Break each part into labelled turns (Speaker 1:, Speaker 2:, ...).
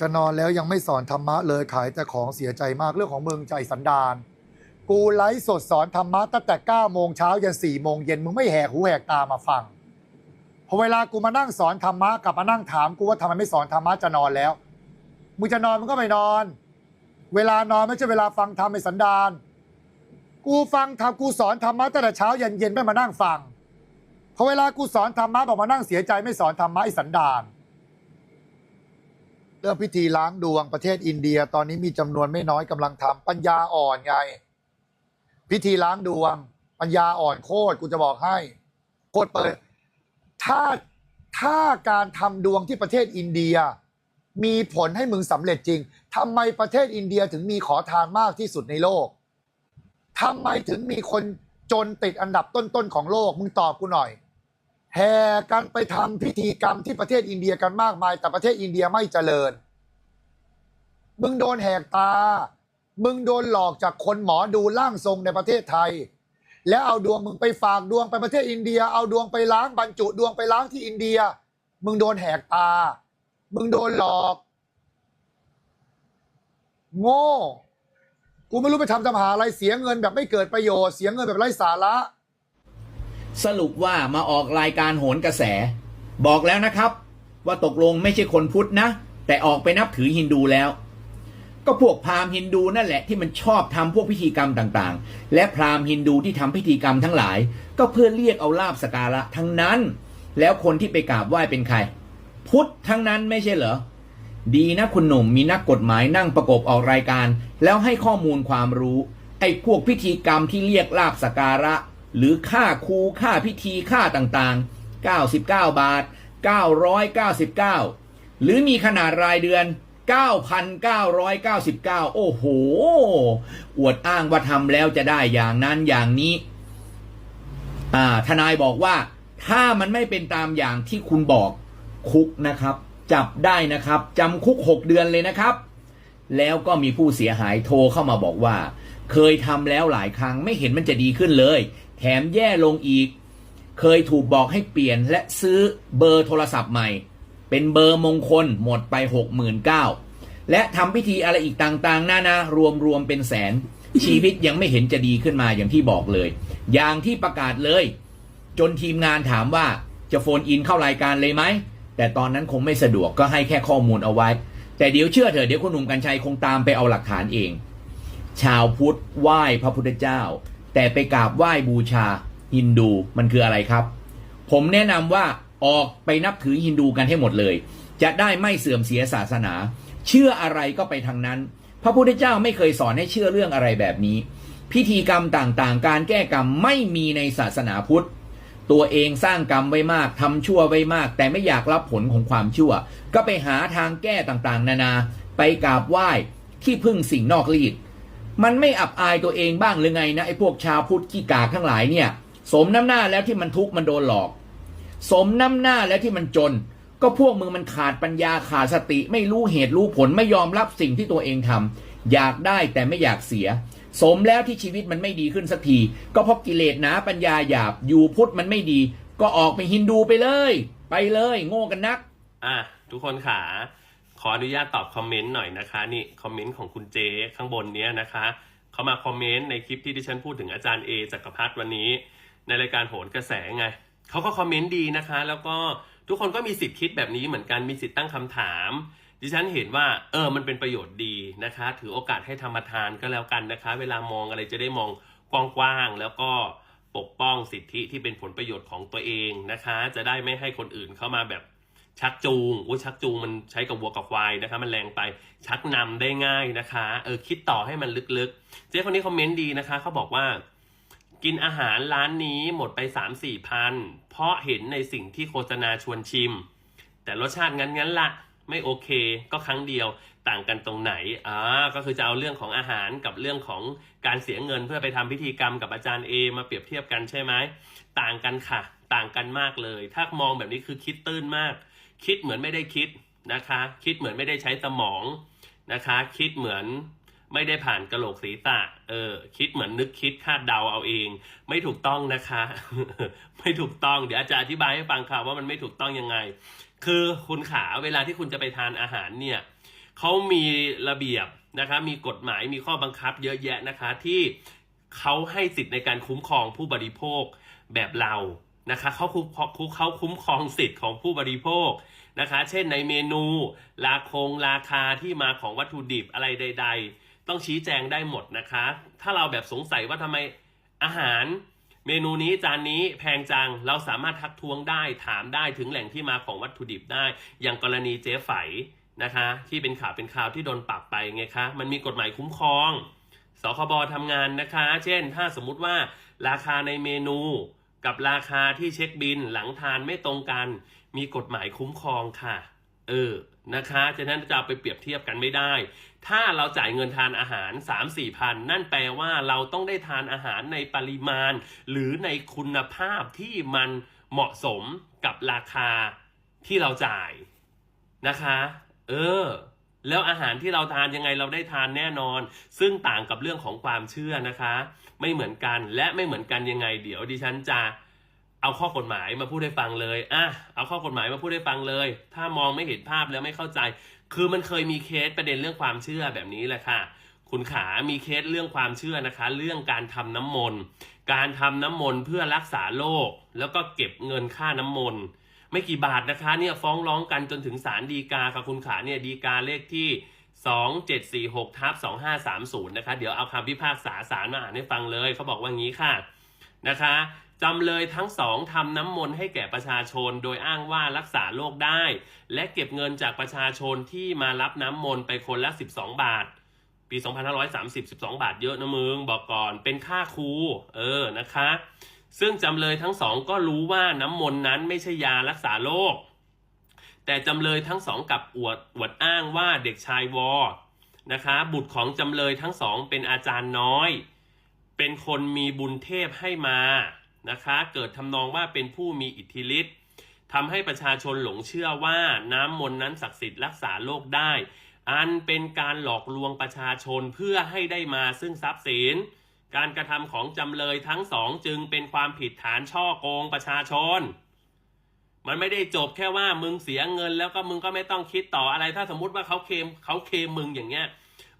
Speaker 1: จะนอนแล้วยังไม่สอนธรรมะเลยขายแต่ของเสียใจมากเรื่องของมึงใจสันดานกูไลฟ์สดสอนธรรมะตั้งแต่9โมงเช้ายัน4โมงเย็นมึงไม่แหกหูแหกตามาฟังพอเวลากูมานั่งสอนธรรมะกลับมานั่งถามกูว่าทำไมไม่สอนธรรมะจะนอนแล้วมึงจะนอนมึงก็ไม่นอน เวลานอนไม่ใช่เวลาฟังธรรมไอ้สันดานกูฟังธรรมกูสอนธรรมะตั้งแต่เช้ายันเย็นไม่มานั่งฟังพอเวลากูสอนธรรมะบอกมานั่งเสียใจไม่สอนธรรมะไอ้สันดาน เรื่องพิธีล้างดวงประเทศอินเดีย ตอนนี้มีจำนวนไม่น้อยกำลังทำปัญญาอ่อนไง พิธีล้างดวง ปัญญาอ่อนโคตรกูจะบอกให้โคตรเปิด ถ้าถ้าการทำดวงที่ประเทศอินเดีย มีผลให้มึงสำเร็จจริงทำไมประเทศอินเดียถึงมีขอทานมากที่สุดในโลกทำไมถึงมีคนจนติดอันดับต้นๆของโลกมึงตอบกูหน่อย แห่กันไปทำพิธีกรรมที่ประเทศอินเดียกันมากมาย แต่ประเทศอินเดียไม่เจริญ มึงโดนแหกตา มึงโดนหลอกจากคนหมอดูร่างทรงในประเทศไทย แล้วเอาดวงมึงไปฝากดวงไปประเทศอินเดีย เอาดวงไปล้างบรรจุดวงไปล้างที่อินเดีย มึงโดนแหกตา มึงโดนหลอก โง่กูไม่รู้ไปทำทำหาอะไรเสียเงินแบบไม่เกิดประโยชน์เสียเงินแบบไร้สาระ
Speaker 2: สรุปว่ามาออกรายการโหนกระแส บอกแล้วนะครับ ว่าตกลงไม่ใช่คนพุทธนะ แต่ออกไปนับถือฮินดูแล้ว ก็พวกพราหมณ์ฮินดูนั่นแหละที่มันชอบทำพวกพิธีกรรมต่างๆ และพราหมณ์ฮินดูที่ทำพิธีกรรมทั้งหลาย ก็เพื่อเรียกเอาลาบสการะทั้งนั้น แล้วคนที่ไปกราบไหว้เป็นใคร พุทธทั้งนั้นไม่ใช่เหรอดีนะคุณหนุ่มมีนักกฎหมายนั่งประกบออกรายการ แล้วให้ข้อมูลความรู้ ไอ้พวกพิธีกรรมที่เรียกลาบสการะ หรือค่าครูค่าพิธีค่าต่างๆ 99 บาท 999 หรือมีขนาดรายเดือน 9,999 โอ้โห อวดอ้างว่าทำแล้วจะได้อย่างนั้นอย่างนี้ อ่า ทนายบอกว่า ถ้ามันไม่เป็นตามอย่างที่คุณบอกคุกนะครับ จับได้นะครับจำคุก 6 เดือนเลยนะครับ แล้วก็มีผู้เสียหายโทรเข้ามาบอกว่า เคยทำแล้วหลายครั้งไม่เห็นมันจะดีขึ้นเลย แถมแย่ลงอีก เคยถูกบอกให้เปลี่ยนและซื้อเบอร์โทรศัพท์ใหม่ เป็นเบอร์มงคลหมดไป 69,000และทำพิธีอะไรอีกต่างๆ นานารวมรวมๆเป็นแสน ชีวิตยังไม่เห็นจะดีขึ้นมาอย่างที่บอกเลย อย่างที่ประกาศเลย จนทีมงานถามว่าจะโฟนอินเข้ารายการเลยไหม แต่ตอนนั้นคงไม่สะดวกก็ให้แค่ข้อมูลเอาไว้ แต่เดี๋ยวเชื่อเถอะเดี๋ยวคุณหนุ่มกัญชัยคงตามไปเอาหลักฐานเอง ชาวพุทธไหว้พระพุทธเจ้า แต่ไปกราบไหว้บูชาฮินดูมันคืออะไรครับ ผมแนะนำว่าออกไปนับถือฮินดูกันให้หมดเลย จะได้ไม่เสื่อมเสียศาสนา เชื่ออะไรก็ไปทางนั้น พระพุทธเจ้าไม่เคยสอนให้เชื่อเรื่องอะไรแบบนี้ พิธีกรรมต่างๆ การแก้กรรมไม่มีในศาสนาพุทธ ตัวเองสร้างกรรมไว้มากทำชั่วไว้มาก แต่ไม่อยากรับผลของความชั่ว ก็ไปหาทางแก้ต่างๆ นานา ไปกราบไหว้ที่พึ่งสิ่งนอกรีด มันไม่อับอายตัวเองบ้างหรือไงนะไอ้พวกชาวพุทธขี้กากทั้งหลายเนี่ย สมน้ำหน้าแล้วที่มันทุกข์มันโดนหลอก สมน้ำหน้าแล้วที่มันจน ก็พวกมึงมันขาดปัญญาขาดสติ ไม่รู้เหตุรู้ผลไม่ยอมรับสิ่งที่ตัวเองทำอยากได้แต่ไม่อยากเสีย สมแล้วที่ชีวิตมันไม่ดีขึ้นสักที ก็เพราะกิเลสหนาปัญญาหยาบอยู่พุทธมันไม่ดี ก็ออกไปฮินดูไปเลย ไปเลย โง่กันนัก
Speaker 3: อะทุกคนขา ขออนุญาตตอบคอมเมนต์หน่อยนะคะนี่คอมเมนต์ของคุณเจข้างบนเนี้ยนะคะเขามาคอมเมนต์ในคลิปที่ดิฉันพูดถึงอาจารย์เอจักรพัฒน์วันนี้ ในรายการโหนกระแสไงเขาก็คอมเมนต์ดีนะคะ แล้วก็ทุกคนก็มีสิทธิ์คิดแบบนี้เหมือนกันมีสิทธิ์ตั้งคำถาม ดิฉันเห็นว่าเออมันเป็นประโยชน์ดีนะคะ ถือโอกาสให้ธรรมทานก็แล้วกันนะคะ เวลามองอะไรจะได้มองกว้างๆแล้วก็ปกป้องสิทธิที่เป็นผลประโยชน์ของตัวเองนะคะ จะได้ไม่ให้คนอื่นเข้ามาแบบ ชักจูงอุ้ยชักจูงมันใช้กับวัวกับควายนะคะ มันแรงไปชักนำได้ง่ายนะคะ เออคิดต่อให้มันลึกๆ เจ๊คนนี้คอมเมนต์ดีนะคะเขาบอกว่า กินอาหารร้านนี้หมดไปสามสี่พันเพราะเห็นในสิ่งที่โฆษณาชวนชิม แต่รสชาติงั้นงั้นๆละ ไม่โอเค ก็ครั้งเดียวต่างกันตรงไหนอ่าก็คือจะเอาเรื่องของอาหารกับเรื่องของการเสียเงินเพื่อไปทำพิธีกรรมกับอาจารย์เอมาเปรียบเทียบกันใช่ไหมต่างกันค่ะ ต่างกันมากเลย ถ้ามองแบบนี้คือคิดตื้นมาก คิดเหมือนไม่ได้คิดนะคะ คิดเหมือนไม่ได้ใช้สมองนะคะ คิดเหมือนไม่ได้ผ่านกระโหลกศีรษะ เออ คิดเหมือนนึกคิดคาดเดาเอาเอง ไม่ถูกต้องนะคะ ไม่ถูกต้อง เดี๋ยวอาจารย์อธิบายให้ฟังค่ะว่ามันไม่ถูกต้องยังไง คือคุณขาเวลาที่คุณจะไปทานอาหารเนี่ยเขามีระเบียบนะคะมีกฎหมายมีข้อบังคับเยอะแยะนะคะที่เขาให้สิทธิ์ในการคุ้มครองผู้บริโภคแบบเรานะคะเขาคุ้มเขาคุ้มครองสิทธิ์ของผู้บริโภคนะคะ เช่นในเมนูราคงราคาที่มาของวัตถุดิบอะไรใด ๆ ต้องชี้แจงได้หมดนะคะ ถ้าเราแบบสงสัยว่าทำไมอาหาร เมนูนี้จานนี้แพงจังเราสามารถทักท้วงได้ถามได้ถึงแหล่งที่มาของวัตถุดิบได้ อย่างกรณีเจ๊ไฝนะคะ ที่เป็นข่าวเป็นข่าวที่โดนปรับไปไงคะ มันมีกฎหมายคุ้มครองสคบทำงานนะคะ เช่น ถ้าสมมุติว่าราคาในเมนูกับราคาที่เช็คบินหลังทานไม่ตรงกัน มีกฎหมายคุ้มครองค่ะ เออนะคะฉะนั้นจะเอาไปเปรียบเทียบกันไม่ได้ ถ้าเราจ่ายเงินทานอาหาร 3 4พันนั่นแปลว่าเราต้องได้ทานอาหารในปริมาณ หรือในคุณภาพที่มันเหมาะสมกับราคาที่เราจ่ายนะคะ เออ แล้วอาหารที่เราทานยังไงเราได้ทานแน่นอน ซึ่งต่างกับเรื่องของความเชื่อนะคะ ไม่เหมือนกันและไม่เหมือนกันยังไง เดี๋ยวดิฉันจะ เอาข้อกฎหมายมาพูดให้ฟังเลยอะเอาข้อกฎหมายมาพูดให้ฟังเลย ถ้ามองไม่เห็นภาพแล้วไม่เข้าใจ คือมันเคยมีเคสประเด็นเรื่องความเชื่อแบบนี้แหละค่ะ คุณขา มีเคสเรื่องความเชื่อนะคะ เรื่องการทำน้ำมนต์ การทำน้ำมนต์เพื่อรักษาโรค แล้วก็เก็บเงินค่าน้ำมนต์ ไม่กี่บาทนะคะ เนี่ยฟ้องร้องกันจนถึงศาลฎีกาค่ะคุณขาเนี่ยฎีกาเลขที่2746ทับ2530 นะคะ เดี๋ยวเอาคำพิพากษาศาลมาอ่านให้ฟังเลย เขาบอกว่างี้ค่ะ นะคะ จำเลยทั้งสองทำน้ำมนต์ให้แก่ประชาชน โดยอ้างว่ารักษาโรคได้ และเก็บเงินจากประชาชนที่มารับน้ำมนต์ไปคนละ 12 บาท ปี 2530 12 บาทเยอะนะมึง บอกก่อนเป็นค่าครู เออนะคะ ซึ่งจำเลยทั้งสองก็รู้ว่าน้ำมนต์นั้นไม่ใช่ยารักษาโรคแต่จำเลยทั้งสองกับอวดอวดอ้างว่าเด็กชายวอนะคะ บุตรของจำเลยทั้งสองเป็นอาจารย์น้อย เป็นคนมีบุญเทพให้มา นะคะ เกิดทำนองว่าเป็นผู้มีอิทธิฤทธิ์ทำให้ประชาชนหลงเชื่อว่าน้ำมนต์นั้นศักดิ์สิทธิ์รักษาโรคได้ อันเป็นการหลอกลวงประชาชนเพื่อให้ได้มาซึ่งทรัพย์สิน การกระทำของจำเลยทั้งสองจึงเป็นความผิดฐานช่อโกงประชาชน มันไม่ได้จบแค่ว่ามึงเสียเงิน แล้วก็มึงก็ไม่ต้องคิดต่ออะไร ถ้าสมมติว่าเขาเคมเขาเคมมึงอย่างเงี้ย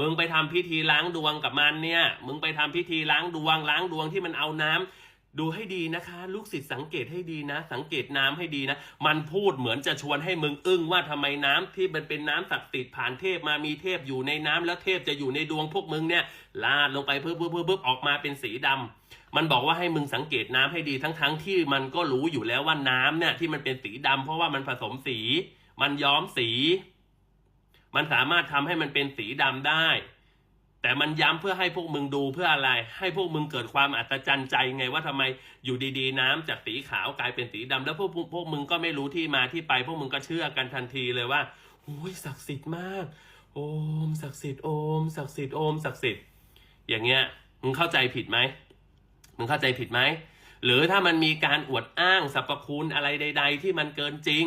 Speaker 3: มึงไปทำพิธีล้างดวงกับมันเนี่ย มึงไปทำพิธีล้างดวงล้างดวงที่มันเอาน้ำ ดูให้ดีนะคะ ลูกศิษย์สังเกตให้ดีนะ สังเกตน้ำให้ดีนะ มันพูดเหมือนจะชวนให้มึงอึ้งว่าทำไมน้ำที่มันเป็นน้ำศักดิ์สิทธิ์ผ่านเทพมามีเทพอยู่ในน้ำแล้วเทพจะอยู่ในดวงพวกมึงเนี่ยลาดลงไปเพิ่มเพิ่มเพิ่มออกมาเป็นสีดำมันบอกว่าให้มึงสังเกตน้ำให้ดีทั้งๆทที่มันก็รู้อยู่แล้วว่าน้ำเนี่ยที่มันเป็นสีดำเพราะว่ามันผสมสี มันย้อมสี มันสามารถทำให้มันเป็นสีดำได้ แต่มันย้ำเพื่อให้พวกมึงดูเพื่ออะไร ให้พวกมึงเกิดความอัศจรรย์ใจไงว่าทำไมอยู่ดีๆ น้ำจากสีขาวกลายเป็นสีดำแล้วพวกพวกมึงก็ไม่รู้ที่มาที่ไป พวกมึงก็เชื่อกันทันทีเลยว่าโอ้ยศักดิ์สิทธิ์มาก โอมศักดิ์สิทธิ์โอมศักดิ์สิทธิ์โอมศักดิ์สิทธิ์อย่างเงี้ยมึงเข้าใจผิดไหมมึงเข้าใจผิดไหมหรือถ้ามันมีการอวดอ้างสรรพคุณอะไรใด ๆ ที่มันเกินจริง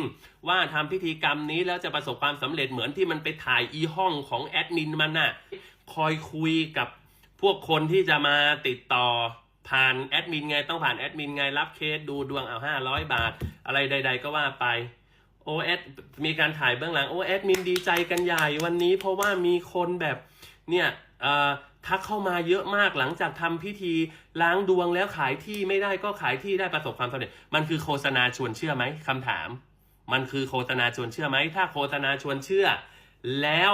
Speaker 3: ว่าทำพิธีกรรมนี้แล้วจะประสบความสำเร็จเหมือนที่มันไปถ่ายอีห้องของแอดมินมันน่ะ คอยคุยกับพวกคนที่จะมาติดต่อผ่านแอดมินไงต้องผ่านแอดมินไงรับเคสดูดวงเอาห้าร้อยบาท อะไรใด ๆ ก็ว่าไปโอเอสมีการถ่ายเบื้องหลังโอแอดมินดีใจกันใหญ่วันนี้ เพราะว่ามีคนแบบเนี่ยทักเข้ามาเยอะมากหลังจากทำพิธีล้างดวงแล้วขายที่ไม่ได้ก็ขายที่ได้ประสบความสำเร็จ มันคือโฆษณาชวนเชื่อไหมคำถาม มันคือโฆษณาชวนเชื่อไหมถ้าโฆษณาชวนเชื่อ แล้ว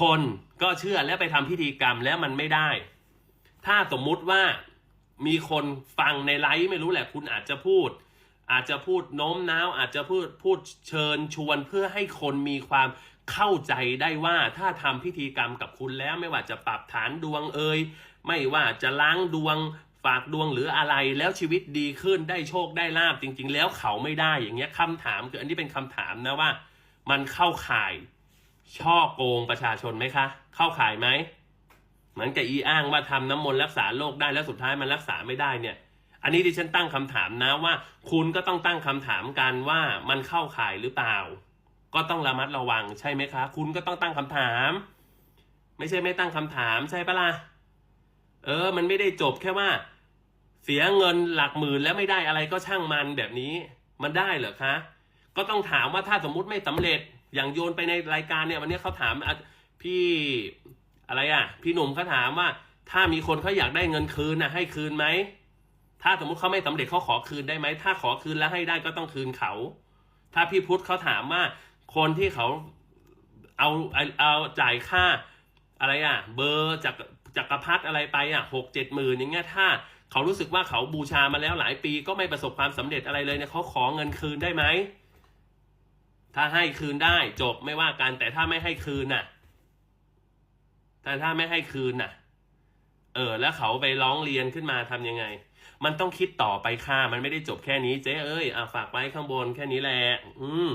Speaker 3: คนก็เชื่อแล้วไปทำพิธีกรรมแล้วมันไม่ได้ ถ้าสมมุติว่ามีคนฟังในไลฟ์ไม่รู้แหละ คุณอาจจะพูด อาจจะพูดโน้มน้าวอาจจะพูดพูดเชิญชวนเพื่อให้คนมีความเข้าใจได้ว่าถ้าทำพิธีกรรมกับคุณแล้วไม่ว่าจะปรับฐานดวงเอ่ยไม่ว่าจะล้างดวงฝากดวงหรืออะไรแล้วชีวิตดีขึ้นได้โชคได้ลาบจริง ๆ แล้วเขาไม่ได้อย่างเงี้ยคำถามคืออันนี้เป็นคำถามนะว่า มันเข้าข่าย ช่อโกงประชาชนไหมคะ เข้าข่ายไหมเหมือนกับอีอ้างว่าทำน้ำมนต์รักษาโรคได้แล้วสุดท้ายมันรักษาไม่ได้เนี่ย อันนี้ดิฉันตั้งคำถามนะว่า คุณก็ต้องตั้งคำถามกันว่ามันเข้าข่ายหรือเปล่า ก็ต้องระมัดระวังใช่ไหมคะ คุณก็ต้องตั้งคำถาม ไม่ใช่ไม่ตั้งคำถามใช่ปะล่ะเออ มันไม่ได้จบแค่ว่า เสียเงินหลักหมื่นแล้วไม่ได้อะไรก็ช่างมันแบบนี้ มันได้เหรอคะ ก็ต้องถามว่าถ้าสมมุติไม่สำเร็จ อย่างโยนไปในรายการเนี่ยวันนี้เขาถามพี่อะไรอะ พี่หนุ่มเขาถามว่า ถ้ามีคนเขาอยากได้เงินคืนน่ะให้คืนไหมถ้าสมมติเขาไม่สำเร็จเขาขอคืนได้ไหมถ้าขอคืนแล้วให้ได้ก็ต้องคืนเขา ถ้าพี่พุทธเขาถามว่าคนที่เขาเอาเอาเอาจ่ายค่าอะไรอะ เบอร์จากจักรพรรดิอะไรไปอะหกเจ็ดหมื่นอย่างเงี้ยถ้าเขารู้สึกว่าเขาบูชามาแล้วหลายปีก็ไม่ประสบความสำเร็จอะไรเลยเนี่ยเขาขอเงินคืนได้ไหม ถ้าให้คืนได้จบไม่ว่ากัน แต่ถ้าไม่ให้คืนน่ะ แต่ถ้าไม่ให้คืนน่ะ เออ แล้วเขาไปร้องเรียนขึ้นมาทำยังไง มันต้องคิดต่อไปค่ะ มันไม่ได้จบแค่นี้เจ๊เอ้ยอะฝากไว้ข้างบนแค่นี้แหละ อืม